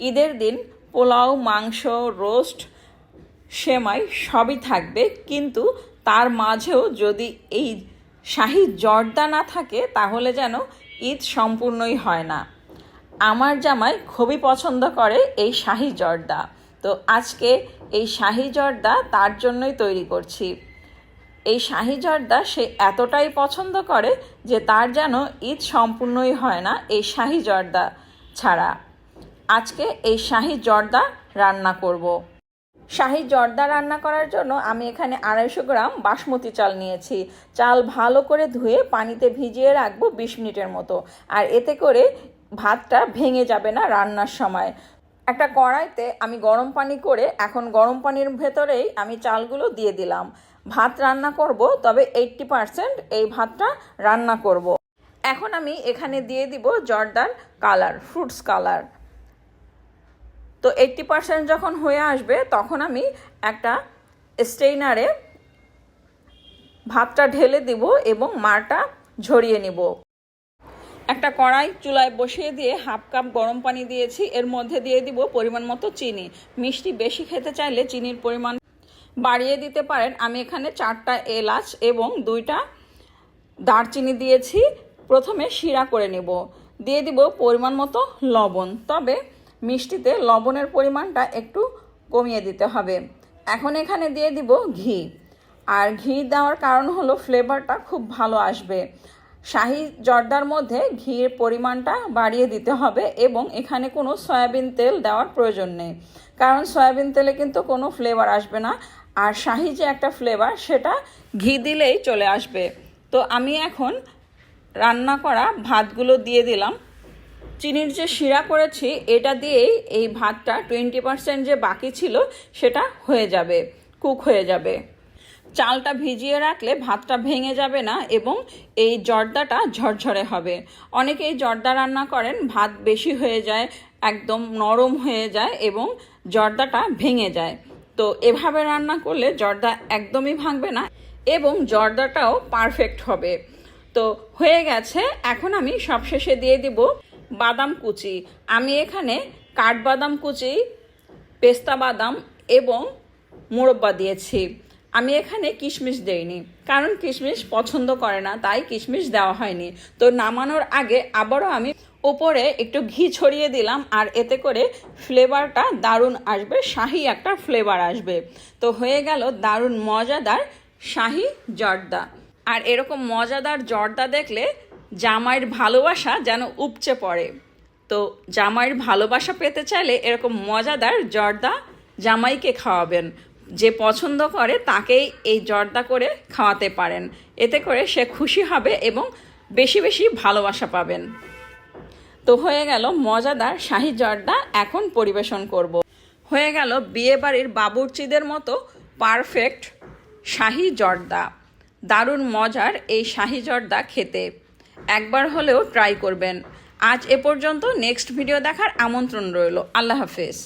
ঈদের দিন পোলাও, মাংস, রোস্ট, সেমাই সবই থাকবে। কিন্তু তার মাঝেও যদি এই শাহি জর্দা না থাকে, তাহলে যেন ঈদ সম্পূর্ণই হয় না। আমার জামাই খুবই পছন্দ করে এই শাহি জর্দা। তো আজকে এই শাহি জর্দা তার জন্যই তৈরি করছি। এই শাহি জর্দা সে এতটাই পছন্দ করে যে তার যেন ঈদ সম্পূর্ণই হয় না এই শাহি জর্দা ছাড়া। আজকে এই শাহি জর্দা রান্না করব। শাহি জর্দা রান্না করার জন্য আমি এখানে আড়াইশো গ্রাম বাসমতি চাল নিয়েছি। চাল ভালো করে ধুয়ে পানিতে ভিজিয়ে রাখব বিশ মিনিটের মতো। আর এতে করে ভাতটা ভেঙে যাবে না রান্নার সময়। একটা কড়াইতে আমি গরম পানি করে এখন গরম পানির ভেতরেই আমি চালগুলো দিয়ে দিলাম। ভাত রান্না করব, তবে এইট্টি পারসেন্ট এই ভাতটা রান্না করব। এখন আমি এখানে দিয়ে দিব জর্দার কালার, ফ্রুটস কালার। তো এইট্টি পারসেন্ট যখন হয়ে আসবে, তখন আমি একটা স্টেইনারে ভাতটা ঢেলে দিব এবং মারটা ঝরিয়ে নিব। একটা কড়াই চুলায় বসিয়ে দিয়ে হাফ কাপ গরম পানি দিয়েছি। এর মধ্যে দিয়ে দিব পরিমাণ মতো চিনি। মিষ্টি বেশি খেতে চাইলে চিনির পরিমাণ বাড়িয়ে দিতে পারেন। আমি এখানে চারটা এলাচ এবং দুইটা দারচিনি দিয়েছি। প্রথমে শিরা করে নেব। দিয়ে দিব পরিমাণ মতো লবণ। তবে মিষ্টিতে লবণের পরিমাণটা একটু কমিয়ে দিতে হবে। এখন এখানে দিয়ে দিব ঘি। আর ঘি দেওয়ার কারণ হলো ফ্লেভারটা খুব ভালো আসবে। শাহি জর্দার মধ্যে ঘির পরিমাণটা বাড়িয়ে দিতে হবে এবং এখানে কোনো সয়াবিন তেল দেওয়ার প্রয়োজন নেই। কারণ সয়াবিন তেলে কিন্তু কোনো ফ্লেভার আসবে না। আর শাহি যে একটা ফ্লেভার সেটা ঘি দিলেই চলে আসবে। তো আমি এখন রান্না করা ভাতগুলো দিয়ে দিলাম। চিনির যে শিরা করেছি, এটা দিয়েই এই ভাতটা টোয়েন্টি পার্সেন্ট যে বাকি ছিল, সেটা হয়ে যাবে কুক হয়ে যাবে। চালটা ভিজিয়ে রাখলে ভাতটা ভেঙে যাবে না এবং এই জর্দাটা ঝরঝরে হবে। অনেকে এই জর্দা রান্না করেন, ভাত বেশি হয়ে যায়, একদম নরম হয়ে যায় এবং জর্দাটা ভেঙে যায়। তো এভাবে রান্না করলে জর্দা একদমই ভাঙবে না এবং জর্দাটাও পারফেক্ট হবে। তো হয়ে গেছে, এখন আমি সবশেষে দিয়ে দিব বাদাম কুচি। আমি এখানে কাঠবাদাম কুচি, পেস্তা বাদাম এবং মোরব্বা দিয়েছি। আমি এখানে কিশমিশ দেইনি, কারণ কিশমিশ পছন্দ করে না, তাই কিশমিশ দেওয়া হয়নি। তো নামানোর আগে আবারও আমি উপরে একটু ঘি ছড়িয়ে দিলাম, আর এতে করে ফ্লেভারটা দারুণ আসবে, শাহি একটা ফ্লেভার আসবে। তো হয়ে গেল দারুণ মজাদার শাহি জর্দা। আর এরকম মজাদার জর্দা দেখলে জামাইয়ের ভালোবাসা যেন উপচে পড়ে। তো জামাইয়ের ভালোবাসা পেতে চাইলে এরকম মজাদার জর্দা জামাইকে খাওয়াবেন। যে পছন্দ করে তাকেই এই জর্দা করে খাওয়াতে পারেন। এতে করে সে খুশি হবে এবং বেশি বেশি ভালোবাসা পাবেন। তো হয়ে গেল মজাদার শাহি জর্দা, এখন পরিবেশন করব। হয়ে গেল বিয়েবাড়ির বাবুর্চিদের মতো পারফেক্ট শাহি জর্দা। দারুণ মজার এই শাহি জর্দা খেতে। একবার হলেও ট্রাই করবেন। আজ এ পর্যন্ত নেক্সট ভিডিও দেখার আমন্ত্রণ রইল। আল্লাহ হাফেজ।